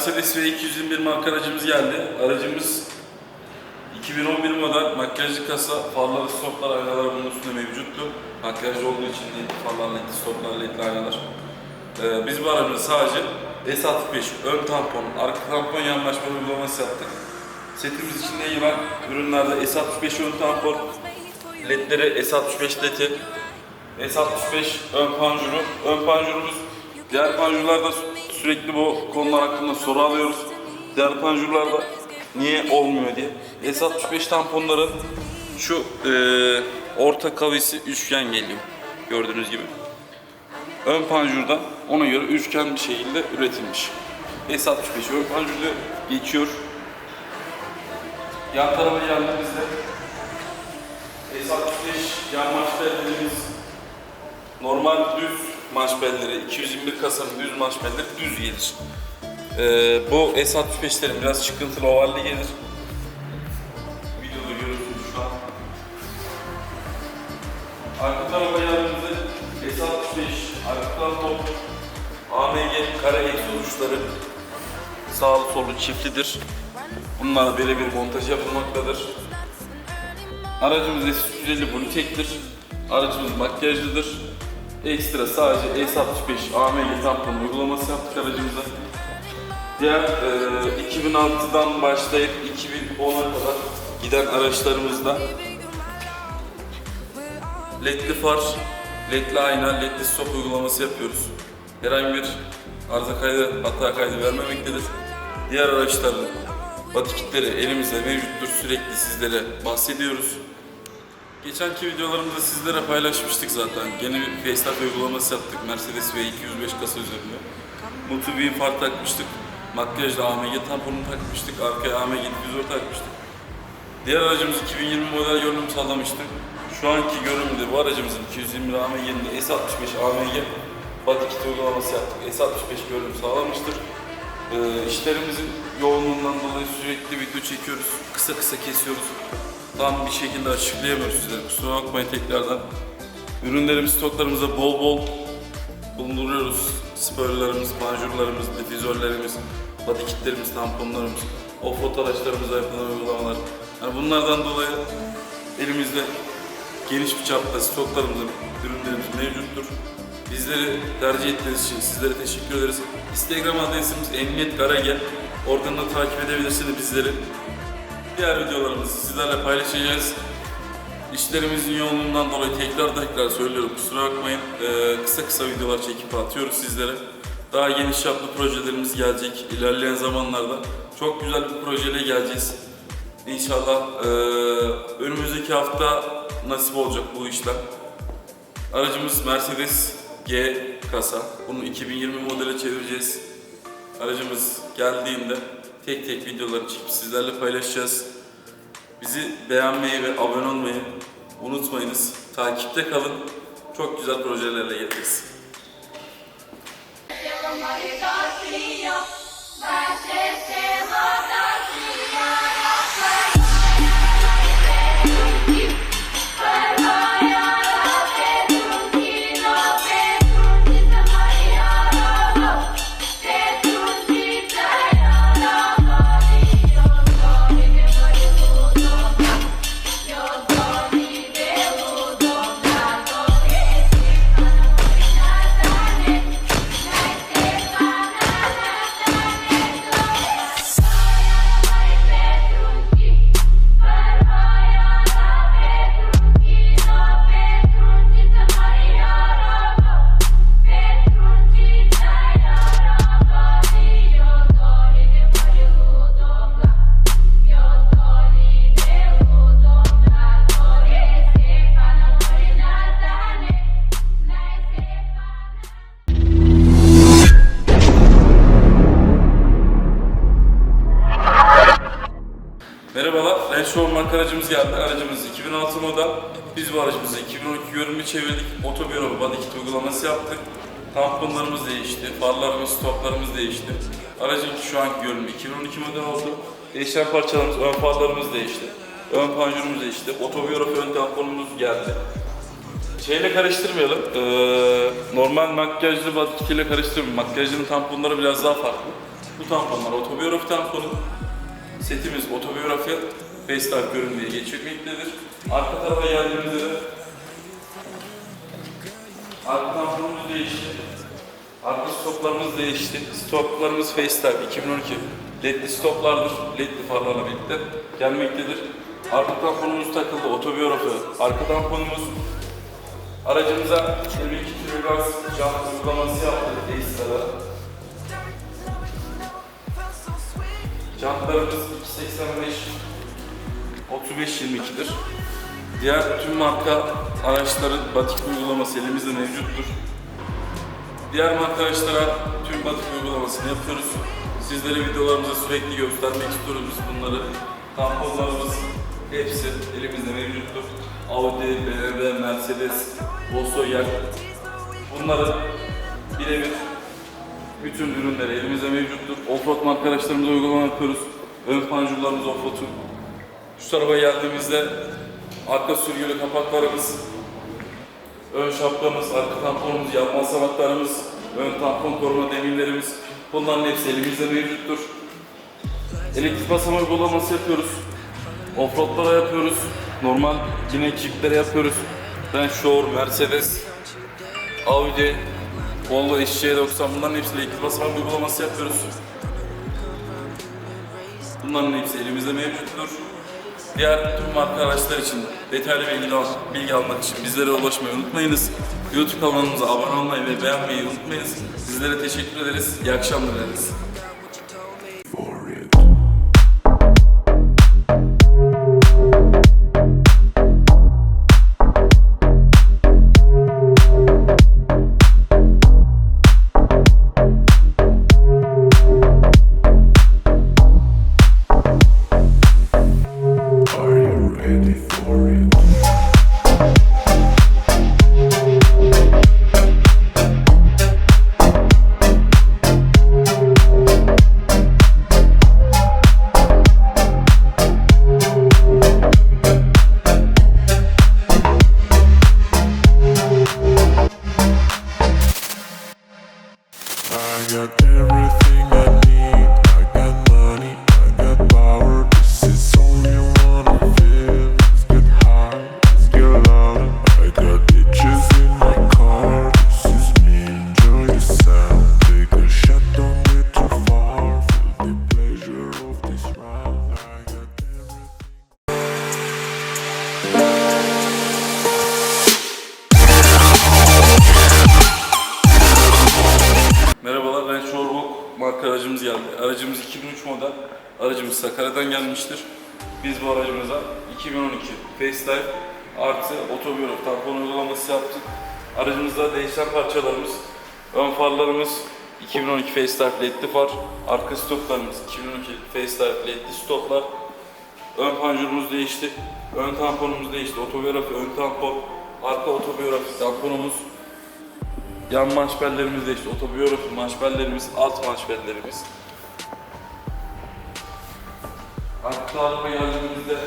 Mercedes V221 marka aracımız geldi. Aracımız 2011 model makyajlı kasa, farları, stoplar, aynalar bunun üstünde mevcuttu. Makyajlı olduğu için değil, farlar, ledli stoplar, ledli aynalar. Ee, biz bu aracımızda sadece S65 ön tampon, arka tampon yanlaşma uygulaması yaptık. Setimiz içinde yer alan ürünlerde S65 ön tampon, ledleri S65 ledi, S65 ön panjuru, ön panjurumuz diğer panjurlarda sü- sürekli bu konular hakkında soru alıyoruz. Diğer panjurlarda niye olmuyor diye. S65 tamponların şu e, orta kavisi üçgen geliyor gördüğünüz gibi. Ön panjurda ona göre üçgen bir şekilde üretilmiş. S65 ön panjurda geçiyor. Yan tarafa geldiğimizde S65 yan marş bellerimiz normal düz marş belleri, 221 kasanın düz marş belleri düz gelir. Ee, bu S65'lerin biraz çıkıntılı ovalli gelir. Videoda görüyorsunuz şu an. Arka tarafa geldiğimizde S65, arka tampon, AMG kare egzoz uçları sağlı sollu çiftlidir. Bunlarla birebir montaj yapılmaktadır. Aracımız S350 Bluetek'tir. Aracımız makyajlıdır. Ekstra sadece S65 AMG tampon uygulaması yaptık aracımıza. Diğer e, 2006'dan başlayıp 2010'a kadar giden araçlarımızda ledli far, ledli ayna, ledli stop uygulaması yapıyoruz. Herhangi bir arıza kaydı, hata kaydı vermemektedir. Diğer araçların body kitleri elimizde mevcuttur. Sürekli sizlere bahsediyoruz. Geçenki videolarımızda sizlere paylaşmıştık zaten. Yeni bir facelift uygulaması yaptık Mercedes V205 kasa üzerinde. Bir far takmıştık. Makyajla AMG tamponunu takmıştık. Arkaya AMG difüzör takmıştık. Diğer aracımız 2020 model görünüm sağlamıştık. Şu anki görünümde bu aracımızın 220 AMG'nin S65 AMG body kit uygulaması yaptık. S65 görünüm sağlamıştır. Ee, işlerimizin yoğunluğundan dolayı sürekli video çekiyoruz. Kısa kısa kesiyoruz. Tam bir şekilde açıklayamıyoruz sizlere. Kusura bakmayın tekrardan. Ürünlerimiz, stoklarımızda bol bol bulunduruyoruz. Spoilerlarımız, panjurlarımız, difüzörlerimiz, body kitlerimiz, tamponlarımız, off-road araçlarımızda yapılan uygulamalar. Yani bunlardan dolayı elimizde geniş bir çapta stoklarımız, ürünlerimiz mevcuttur. Bizleri tercih ettiğiniz için sizlere teşekkür ederiz. Instagram adresimiz Emniyet Garagel. Oradan da takip edebilirsiniz bizleri. Diğer videolarımızı sizlerle paylaşacağız. İşlerimizin yoğunluğundan dolayı tekrar tekrar söylüyorum kusura bakmayın. Ee, kısa kısa videolar çekip atıyoruz sizlere. Daha geniş çaplı projelerimiz gelecek ilerleyen zamanlarda. Çok güzel bir projeyle geleceğiz. İnşallah ee, önümüzdeki hafta nasip olacak bu işler. Aracımız Mercedes G kasa. Bunu 2020 modele çevireceğiz. Aracımız geldiğinde tek tek videoları çekip sizlerle paylaşacağız. Bizi beğenmeyi ve abone olmayı unutmayınız. Takipte kalın. Çok güzel projelerle geleceğiz. Merhabalar, Marka aracımız geldi. Aracımız 2006 model. Biz bu aracımızı 2012 görünümü çevirdik. Otobüro body kit uygulaması yaptık. Tamponlarımız değişti, farlarımız, stoplarımız değişti. Aracın şu anki görünümü 2012 model oldu. Değişen parçalarımız, ön farlarımız değişti. Ön panjurumuz değişti. Otobüro ön tamponumuz geldi. Şeyle karıştırmayalım. Ee, normal makyajlı body kit ile karıştırmayalım. Makyajlının tamponları biraz daha farklı. Bu tamponlar otobiyografi tamponu. Setimiz otobiyografi FaceTime görün diye geçirmektedir. Arka tarafa geldiğimizde de arka tamponumuz değişti. Arka stoplarımız değişti. Stoplarımız FaceTime 2012 ledli stoplardır. Ledli farlarla birlikte gelmektedir. Arka tamponumuz takıldı. Otobiyografi. Arka tamponumuz Aracımıza 22 kilogram jant uygulaması yaptık ekstrada. Jantlarımız 285 35-22'dir. Diğer tüm marka araçların batik uygulaması elimizde mevcuttur. Diğer marka araçlara tüm batik uygulamasını yapıyoruz. Sizlere videolarımızda sürekli göstermek istiyoruz biz bunları. Tamponlarımız hepsi elimizde mevcuttur. Audi, BMW, Mercedes, Volkswagen bunları birebir bütün ürünleri elimizde mevcuttur. Offroad marka araçlarımıza uygulama yapıyoruz. Ön panjurlarımız offroad'un. Şu tarafa geldiğimizde arka sürgülü kapaklarımız, ön şapkamız, arka tamponumuz, yapma samaklarımız, ön tampon koruma demirlerimiz bunların hepsi elimizde mevcuttur. Elektrik basama uygulaması yapıyoruz. Offroadlara yapıyoruz. Normal yine jiplere yapıyoruz. Ben Shower, Mercedes, Audi, Volvo SC90 bunların hepsiyle elektrik basama uygulaması yapıyoruz. Bunların hepsi elimizde mevcuttur. Diğer tüm marka araçlar için detaylı bilgi, bilgi almak için bizlere ulaşmayı unutmayınız. YouTube kanalımıza abone olmayı ve beğenmeyi unutmayınız. Sizlere teşekkür ederiz. İyi akşamlar dileriz. Sakarya'dan gelmiştir. Biz bu aracımıza 2012 FaceTime artı otobiyograf tampon uygulaması yaptık. Aracımızda değişen parçalarımız, ön farlarımız 2012 FaceTime ledli far, arka stoplarımız 2012 FaceTime ledli stoplar, ön panjurumuz değişti, ön tamponumuz değişti, otobiyografi ön tampon, arka otobiyografi tamponumuz, Yan manşberlerimiz de işte otobiyografi manşberlerimiz, alt manşberlerimiz. Arka tarafa geldiğimizde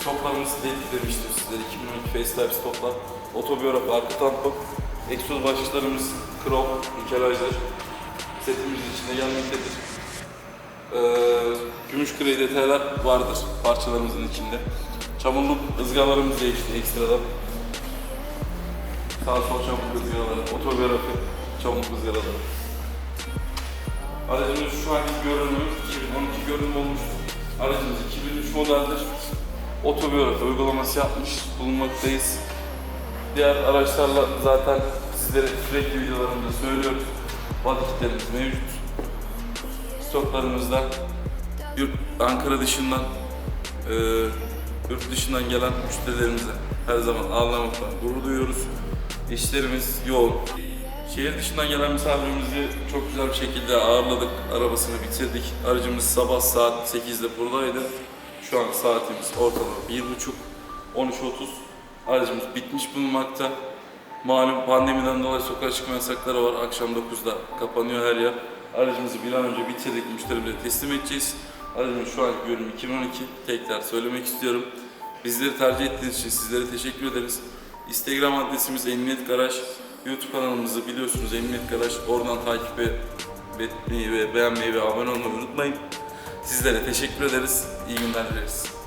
stoplarımız led demiştim sizlere 2012 FaceType stoplar. Otobiyografi arka tampon, egzoz başlıklarımız krom, nikelajlar. Setimizin içinde gelmektedir. Ee, gümüş gri detaylar vardır parçalarımızın içinde. Çamurluk ızgaralarımız değişti ekstradan. Sağ sol çamur ızgaraları, otobiyografi çamur ızgaraları. Aracımız şu anki görünümü 2012 görünüm olmuştur. Aracımız 2003 modeldir. Otobiyografi uygulaması yapmış bulunmaktayız. Diğer araçlarla zaten sizlere sürekli videolarımda söylüyoruz. Body kitlerimiz mevcut. Stoklarımızda yurt, Ankara dışından eee yurt dışından gelen müşterilerimize her zaman ağırlamakla gurur duyuyoruz. İşlerimiz yoğun. Şehir dışından gelen misafirimizi çok güzel bir şekilde ağırladık. Arabasını bitirdik. Aracımız sabah saat 8'de buradaydı. Şu an saatimiz ortalama 1.30 13.30. Aracımız bitmiş bulunmakta. Malum pandemiden dolayı sokağa çıkma yasakları var. Akşam 9'da kapanıyor her yer. Aracımızı bir an önce bitirdik. Müşterimize teslim edeceğiz. Aracımız şu anki görünüm 2012. Tekrar söylemek istiyorum. Bizleri tercih ettiğiniz için sizlere teşekkür ederiz. Instagram adresimiz Emniyet Garaj. YouTube kanalımızı biliyorsunuz Emniyet Garaj. Oradan takip etmeyi ve beğenmeyi ve abone olmayı unutmayın. Sizlere teşekkür ederiz. İyi günler dileriz.